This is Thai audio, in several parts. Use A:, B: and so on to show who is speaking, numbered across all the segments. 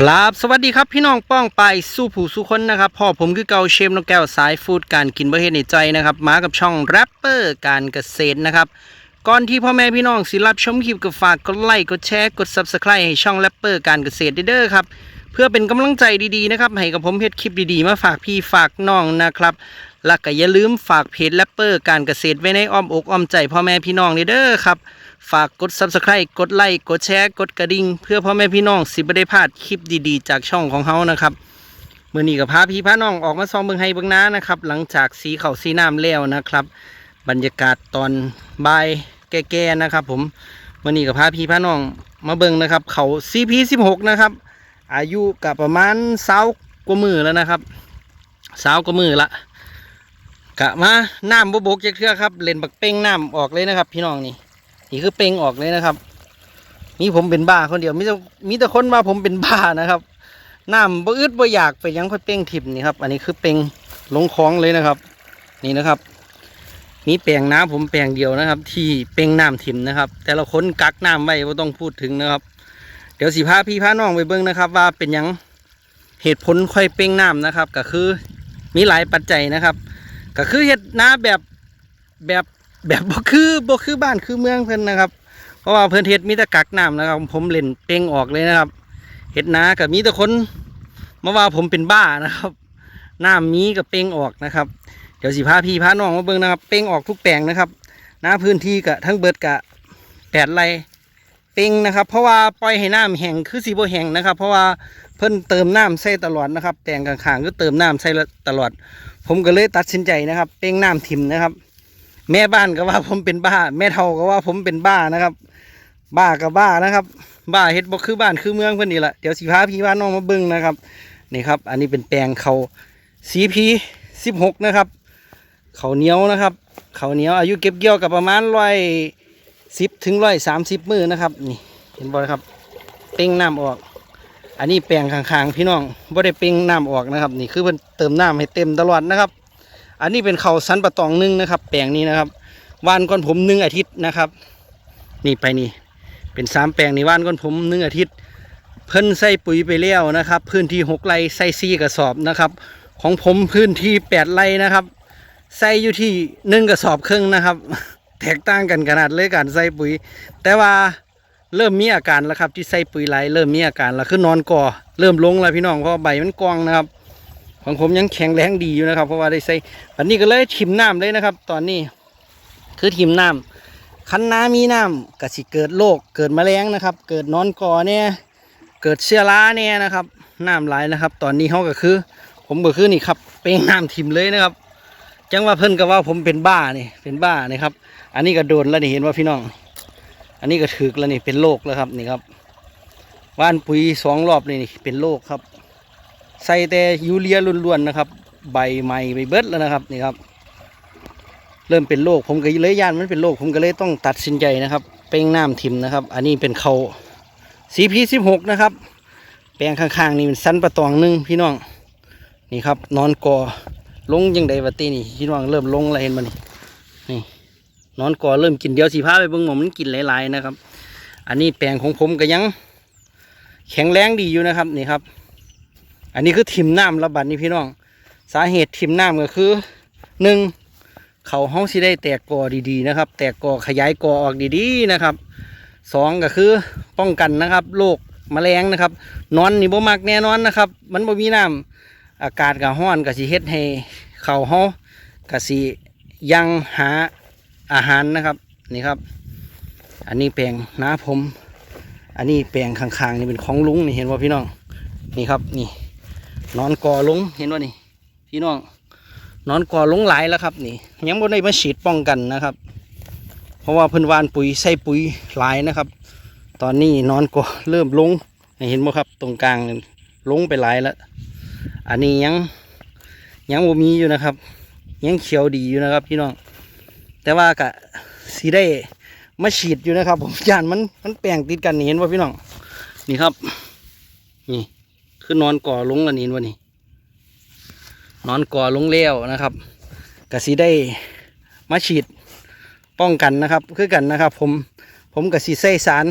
A: กราบสวัสดีครับพี่น้องป้องไปสู้ผู้สู้คนนะครับพ่อผมคือเกาเชฟนกแก้วสายฟูดการกินประเทศในใจนะครับมากับช่องแรปเปอร์การเกษตรนะครับก่อนที่พ่อแม่พี่น้องสิรับชมคลิปก็ฝากกดไลค์กดแชร์กด subscribe ให้ช่องแรปเปอร์การเกษตรเด้อครับเพื่อเป็นกำลังใจดีๆนะครับให้กับผมเฮ็ดคลิปดีๆ มาฝากพี่ฝากน้องนะครับและก็อย่าลืมฝากเพจแรปเปอร์การเกษตรไว้ในอ้อมอกอ้อมใจพ่อแม่พี่น้องเด้อครับ ฝากกด subscribe กดไลค์กดแชร์กดกระดิ่งเพื่อพ่อแม่พี่น้องสิบได้พลาดคลิปดีๆ จากช่องของเฮานะครับเมื่อนี้กับพาพี่พาน้องออกมาซองเบิงให้เบิงน้านะครับ หลังจากสีเขาสีน้ำแล้วนะครับ บรรยากาศตอนบ่ายแก่ๆนะครับ ผมเมื่อนี้กับพาพี่พาน้องมาเบิงนะครับ เขา CP16 นะครับ อายุกับประมาณเสากว่ามือแล้วนะครับเสากว่ามือละกะมาน้ำบบกเชื่อครับเล่นบักเป้งน้ำออกเลยนะครับ พี่น้องนี่ นี่คือเป่งออกเลยนะครับมีผมเป็นบ้าคนเดียวมีแต่มีแต่คนว่าผมเป็นบ้านะครับน้ำบ่อึดบ่อยากไปยังค่อยเป่งทิมนี่ครับอันนี้คือเป่งลงคลองเลยนะครับ นี่นะครับมีแปลงน้ำผมแปลงเดียวนะครับ ที่เป่งน้ำทิมนะครับ แต่ละคนกักน้ำไว้บ่ต้องพูดถึงนะครับ เดี๋ยวสิพาพี่พาน้องไปเบิ่งนะครับ ว่าเป็นยังเหตุผลค่อยเป่งน้ำนะครับ ก็คือมีหลายปัจจัยนะครับ ก็คือเฮ็ดน้าแบบแบบ แบบบ่คือบ่คือบ้านคือเมืองเพิ่นนะครับ เพราะว่าเพิ่นเฮ็ดมีแต่กักน้ำนะครับ ผมเล่นเป่งออกเลยนะครับเฮ็ดนาก็มีแต่คนมาว่าผมเป็นบ้านะครับน้ำมีกับเป่งออกนะครับ เดี๋ยวสิพาพี่พาน้องมาเบิ่งนะครับ เป่งออกทุกแปลงนะครับหน้าพื้นที่กะทั้งเบิดกะแปดไรเป่งนะครับ เพราะว่าปล่อยให้น้ำแห้งคือสีโบแห้งนะครับ เพราะว่าเพิ่นเติมน้ำใส่ตลอดนะครับแปลงข้างๆก็เติมน้ำใส่ตลอด ผมก็เลยตัดสินใจนะครับ เป่งน้ำทิมนะครับ แม่บ้านก็ว่าผมเป็นบ้า แม่เฒ่าก็ว่าผมเป็นบ้านะครับ บ้ากับบ้านะครับ บ้าเฮ็ดบ่คือบ้านคือเมืองเพิ่นนี่แหละเดี๋ยวสิพาพี่พาน้องมาเบิ่งนะครับนี่ครับ อันนี้เป็นแปลงเขาสีพีสิบหกนะครับเขาเหนียวนะครับเขาเหนียวอายุเก็บเกี่ยวกับประมาณร้อยสิบถึงร้อยสามสิบมือนะครับ นี่เห็นบ่ครับเป่งน้ำออก อันนี้แปลงข้างๆพี่น้องบ่ได้เป่งน้ำออกนะครับ นี่คือเพิ่นเติมน้ำให้เต็มตลอดนะครับ อันนี้เป็นเขาสันปะตองหนึ่งนะครับ แปลงนี้นะครับว่านก้อนผมหนึ่งอาทิตย์นะครับ นี่ไปนี่ เป็นสามแปลงนี่ว่านก้อนผมหนึ่งอาทิตย์ เพิ่นใส่ปุ๋ยไปแล้วนะครับ พื้นที่หกไร่ใส่ซีกระสอบนะครับ ของผมพื้นที่แปดไร่นะครับใส่อยู่ที่หนึ่งกระสอบครึ่งนะครับ แตกต่างกันขนาดเลยการใส่ปุ๋ย แต่ว่าเริ่มมีอาการแล้วครับที่ใส่ปุ๋ยไหลเริ่มมีอาการแล้วคือนอนก่อเริ่มลงแล้วพี่น้องเพราะใบมันกองนะครับ ของผมยังแข็งแรงดีอยู่นะครับ เพราะว่าได้ใส่อันนี้ก็เลยทิมน้ำเลยนะครับ ตอนนี้คือทิมน้ำคันน้ำมีน้ำก็สิเกิดโรคเกิดแมลงนะครับ เกิดนอนกอเนี่ยเกิดเชื้อราเนี่ยนะครับน้ำไหลนะครับ ตอนนี้เขาก็คือ ผมก็คือนี่ครับเป้งน้ำทิมเลยนะครับ จังว่าเพิ่นก็ว่าผมเป็นบ้านี่เป็นบ้านี่ครับ อันนี้ก็โดนแล้วนี่เห็นว่าพี่น้อง อันนี้ก็ถึกแล้วนี่เป็นโรคแล้วครับนี่ครับว่านปุ๋ยสองรอบนี่เป็นโรคครับ ใส่แต่ยูเรียล้วนๆนะครับ ใบใหม่ใบเบิดแล้วนะครับนี่ครับ เริ่มเป็นโรคผมก็เลยย่านมันเป็นโรคผมก็เลยต้องตัดสินใจนะครับ เป้งน้ำทิมนะครับ อันนี้เป็นเขาสีพีสิบหกนะครับ แปลงข้างๆนี่เป็นสันประตองหนึ่งพี่น้องนี่ครับ นอนกอลงยังไดวะตีนี่พี่น้องเริ่มลงแล้วเห็นมันนี่นี่นอนกอเริ่มกินเดียวสีผ้าไปเบิ่งหมอมันกินหลายๆนะครับ อันนี้แปลงของผมก็ยัง แข็งแรงดีอยู่นะครับนี่ครับ อันนี้คือทิมน้ำระบาดนี่พี่น้อง สาเหตุทิมน้ำก็คือหนึ่งเขาห้องสิได้แตกกอดีๆนะครับ แตกกอขยายกอออกดีๆนะครับสองก็คือป้องกันนะครับโรคแมลงนะครับ นอนนี่บ่มักแน่นอนนะครับ มันบ่มีน้ำอากาศก็ร้อนก็สิเฮ็ดให้เขาเฮาก็สิยังหาอาหารนะครับนี่ครับ อันนี้แปลงน้าผม อันนี้แปลงข้างๆนี่เป็นของลุงนี่เห็นว่าพี่น้องนี่ครับนี่ นอนก่อลงเห็นว่านี่พี่น้องนอนก่อลงหลายแล้วครับ นี่ยังบ่ได้มาฉีดป้องกันนะครับ เพราะว่าเพิ่นวานปุ๋ยใส่ปุ๋ยหลายนะครับ ตอนนี้นอนก่อเริ่มลงเห็นบ่ครับ ตรงกลางลงไปหลายแล้ว อันนี้ยังยังบ่มีอยู่นะครับ ยังเขียวดีอยู่นะครับ พี่น้องแต่ว่ากะสีได้มาฉีดอยู่นะครับ ผมยานมันมันแปลงติดกันนี่เห็นว่าพี่น้องนี่ครับ นี่ คือนอนก่อลงล้วนี่วันนี้ นอนก่อลงเลี้ยวนะครับกะสีได้มาฉีดป้องกันนะครับ คือกันนะครับ ผมผมกะสีใส่สาร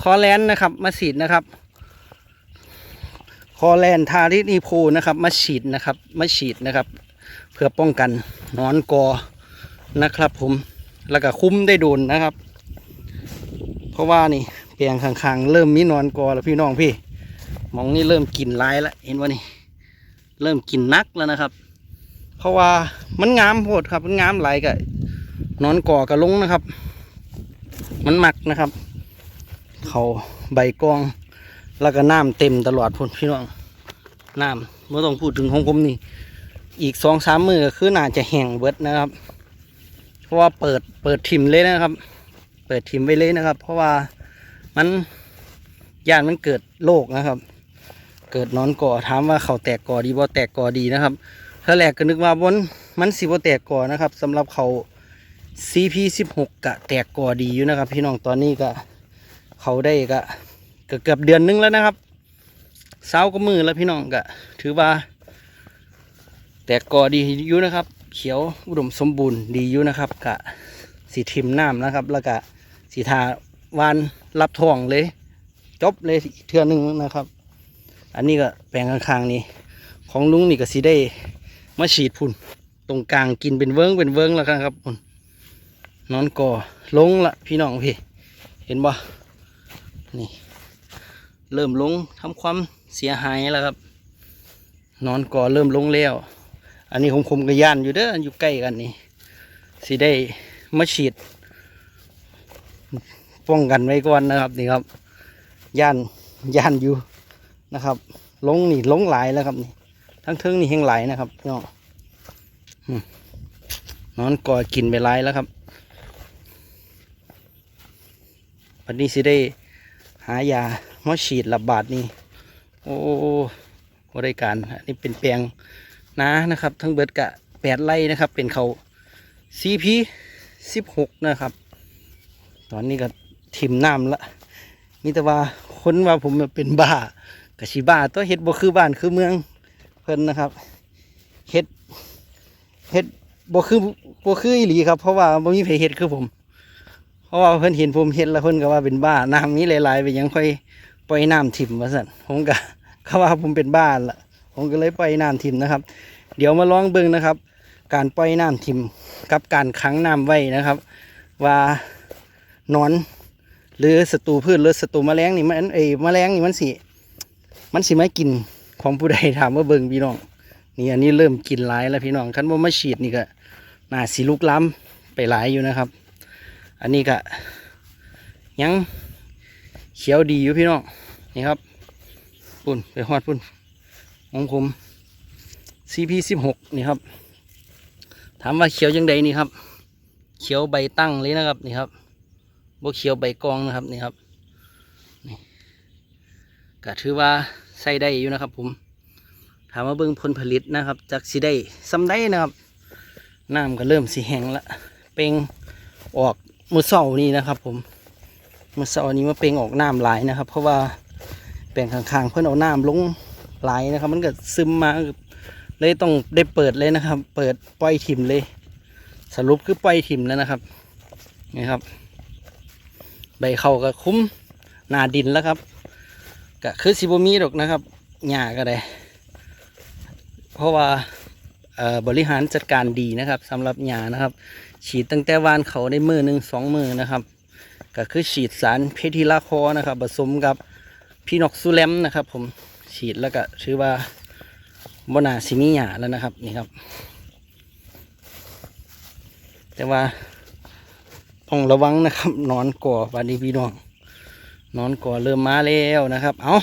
A: คอแลนนะครับ มาฉีดนะครับ คอแลนทารินีโพนะครับ มาฉีดนะครับ มาฉีดนะครับ เพื่อป้องกันนอนกอนะครับ ผมแล้วก็คุ้มได้โดนนะครับ เพราะว่านี่เปลียงข้างๆ เริ่มมีนอนกอแล้วพี่น้องพี่ มองนี่เริ่มกินร้ายแล้วเห็นว่านี่ เริ่มกินนักแล้วนะครับ เพราะว่ามันงามโพดครับ มันงามไหลกับนอนก่อกระลงนะครับ มันหมักนะครับ เขาใบกอง แล้วก็น้ำเต็มตลอดพุ่นพี่น้องน้ำไม่ต้องพูดถึงของผมนี่ อีกสองสามมือคือน่าจะแห้งเบิดนะครับ เพราะว่าเปิดเปิดทิมเลยนะครับ เปิดทิมไว้เลยนะครับ เพราะว่ามันย่านมันเกิดโรคนะครับ เกิดนอนก่อถามว่าเขาแตกก่อดีบ่แตกก่อดีนะครับถ้าแรกก็นึกว่าบนมันสิบ่แตกก่อนะครับสำหรับเขา CP16 กะแตกก่อดีอยู่นะครับ พี่น้องตอนนี้ก็เขาได้ก็เกือบเดือนนึงแล้วนะครับเช้าก็มือแล้วพี่น้องก็ถือว่า แตกก่อดีอยู่นะครับ เขียวอุดมสมบูรณ์ดีอยู่นะครับกะสีทิมน้ำนะครับ แล้วก็สีทาวานรับทองเลย จบเลยเทือหนึงนะครับ อันนี้ก็แปลงข้างๆนี่ของลุงนี่ก็สิได้มาฉีดพุ่น ตรงกลางกินเป็นเวิ้งเป็นเวิ้งแล้วกันครับพุ่นนอนก่อลงละพี่น้องพี่ เห็นบ่นี่เริ่มลงทำความเสียหายแล้วครับ นอนก่อเริ่มลงแล้ว อันนี้ผมคมกระยานอยู่เด้ออยู่ใกล้กันนี่สิได้มาฉีด ป้องกันไว้ก่อนนะครับนี่ครับย่านย่านอยู่ นะครับลงนี่ลงหลายแล้วครับนี่ทั้งเทิงนี่แห้งหลายนะครับพี่น้องนอนก่อกินไปหลายแล้วครับวันนี้สิได้หายามาฉีดระบาดนี่โอ้บริการอันนี้เป็นแปลงนานะครับ ทั้งเบิดกะแปดไร่นะครับ เป็นเขา CP สิบหกนะครับ ตอนนี้ก็ทิมน้ำละมีแต่ว่าคนว่าผมเป็นบ้า กะชิบ้าตัวเฮ็ดบ่คือบ้านคือเมืองเพิ่นนะครับเฮ็ดเฮ็ดบ่คือบ่คืออีหลีครับ เพราะว่าบ่มีไผเฮ็ดคือผม เพราะว่าเพิ่นเห็นผมเฮ็ดแล้วเพิ่นก็ว่าเป็นบ้าน้ำนี้หลายๆไปยังค่อยปล่อยน้ำถิ่มว่าซั่นผมก็เขาว่าผมเป็นบ้านละผมก็เลยปล่อยน้ำถิ่มนะครับ เดี๋ยวมาลองเบิ่งนะครับ การปล่อยน้ำถิ่มกับการขังน้ำไว้นะครับ ว่านอน หรือศัตรูพืชหรือศัตรูแมลงนี่มันเอ้ยแมลงนี่มันสิ มันสิไม่กินของผู้ใดถามว่าเบิ่งพี่น้องนี่อันนี้เริ่มกินหลายแล้วพี่น้องคันว่ามาฉีดนี่ก็น่าสิลุกล้ำไปหลายอยู่นะครับ อันนี้ก็ยังเขียวดีอยู่พี่น้องนี่ครับปุ่นไปฮอดปุ่นของผม CP16 นี่ครับ ถามว่าเขียวยังไงนี่ครับ เขียวใบตั้งเลยนะครับนี่ครับบวเขียวใบกองนะครับนี่ครับ ก็ถือว่าใส่ได้อยู่นะครับ ผม ถามว่าเบิ่งผลผลิตนะครับ จากสีได้ซ้ำได้นะครับน้ำก็เริ่มสีแห้งละเป่งออกมือเสานี่นะครับ ผมมือเสานี้มาเป่งออกน้ำหลายนะครับ เพราะว่าแปลงข้างๆเพื่อนเอาน้ำลงหลายนะครับ มันก็ซึมมาเลยต้องได้เปิดเลยนะครับ เปิดปล่อยถิ่มเลย สรุปคือปล่อยถิ่มแล้วนะครับนี่ครับ ใบเขาก็คุ้มหนาดินแล้วครับ ก็คือสิบมีดอกนะครับหญ้าก็ได้ เพราะว่าบริหารจัดการดีนะครับสำหรับหญ้านะครับ ฉีดตั้งแต่วานเขาได้มือหนึ่งสองมือนะครับ ก็คือฉีดสารเพทิลาคอนะครับผสมกับพีนอกซูแลมนะครับ ผมฉีดแล้วก็ถือว่าบนาซิมีหญ้าแล้วนะครับนี่ครับ แต่ว่าต้องระวังนะครับนอนก่อบาดนีพี่น้อง นอนก่อเริ่มมาแล้วนะครับ เอา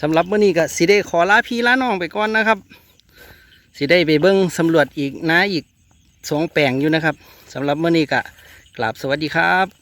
A: สำหรับมื้อนี้ก็สิได้ขอลาพี่ลาน้องไปก่อนนะครับสิได้ไปเบิ้งสำรวจอีกนะอีกสองแปลงอยู่นะครับสำหรับมื้อนี้ก็กราบสวัสดีครับ